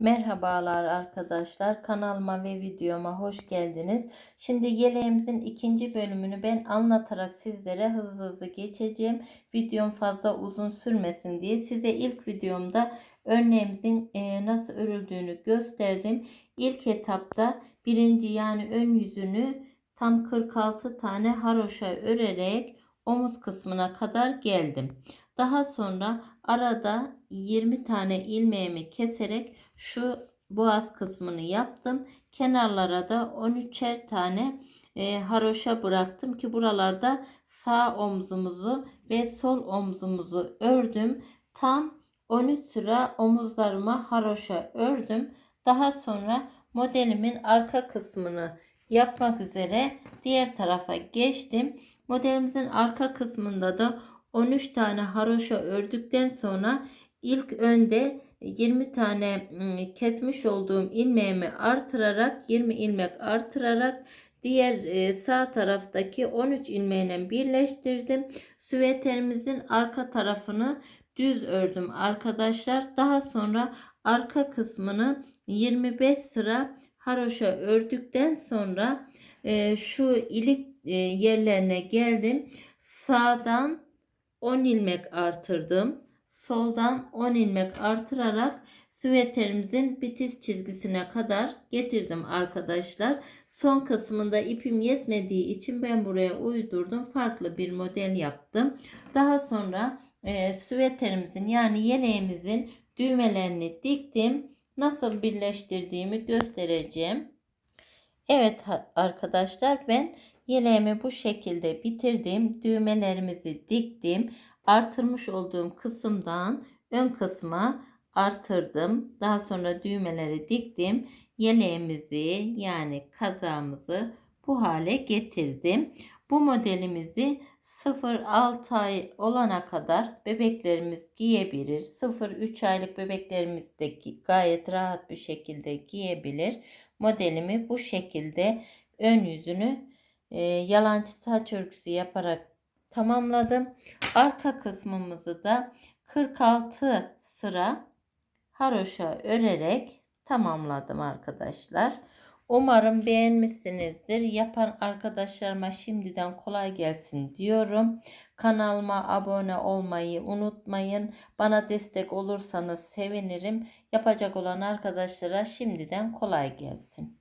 Merhabalar arkadaşlar kanalıma ve videoma hoş geldiniz. Şimdi yeleğimizin ikinci bölümünü ben anlatarak sizlere hızlı hızlı geçeceğim. Videom fazla uzun sürmesin diye size ilk videomda örneğimizin e, nasıl örüldüğünü gösterdim. İlk etapta birinci yani ön yüzünü tam 46 tane haroşa örerek omuz kısmına kadar geldim. Daha sonra arada 20 tane ilmeğimi keserek şu boğaz kısmını yaptım. Kenarlara da 13'er tane e, haroşa bıraktım ki buralarda sağ omzumuzu ve sol omzumuzu ördüm. Tam 13 sıra omuzlarıma haroşa ördüm. Daha sonra modelimin arka kısmını yapmak üzere diğer tarafa geçtim. Modelimizin arka kısmında da 13 tane haroşa ördükten sonra ilk önde 20 tane kesmiş olduğum ilmeğimi artırarak 20 ilmek artırarak diğer sağ taraftaki 13 ilmeğine birleştirdim. Süveterimizin arka tarafını düz ördüm arkadaşlar. Daha sonra arka kısmını 25 sıra haroşa ördükten sonra şu ilik yerlerine geldim. Sağdan 10 ilmek artırdım. Soldan 10 ilmek artırarak süveterimizin bitiş çizgisine kadar getirdim arkadaşlar. Son kısmında ipim yetmediği için ben buraya uydurdum. Farklı bir model yaptım. Daha sonra e, süveterimizin yani yeleğimizin düğmelerini diktim. Nasıl birleştirdiğimi göstereceğim. Evet arkadaşlar ben yeleğimi bu şekilde bitirdim. Düğmelerimizi diktim. Artırmış olduğum kısımdan ön kısma artırdım. Daha sonra düğmeleri diktim. Yeleğimizi yani kazağımızı bu hale getirdim. Bu modelimizi 0-6 ay olana kadar bebeklerimiz giyebilir. 0-3 aylık bebeklerimiz de gayet rahat bir şekilde giyebilir. Modelimi bu şekilde ön yüzünü e, yalancı saç örgüsü yaparak tamamladım. Arka kısmımızı da 46 sıra haroşa örerek tamamladım arkadaşlar. Umarım beğenmişsinizdir. Yapan arkadaşlarıma şimdiden kolay gelsin diyorum. Kanalıma abone olmayı unutmayın. Bana destek olursanız sevinirim. Yapacak olan arkadaşlara şimdiden kolay gelsin.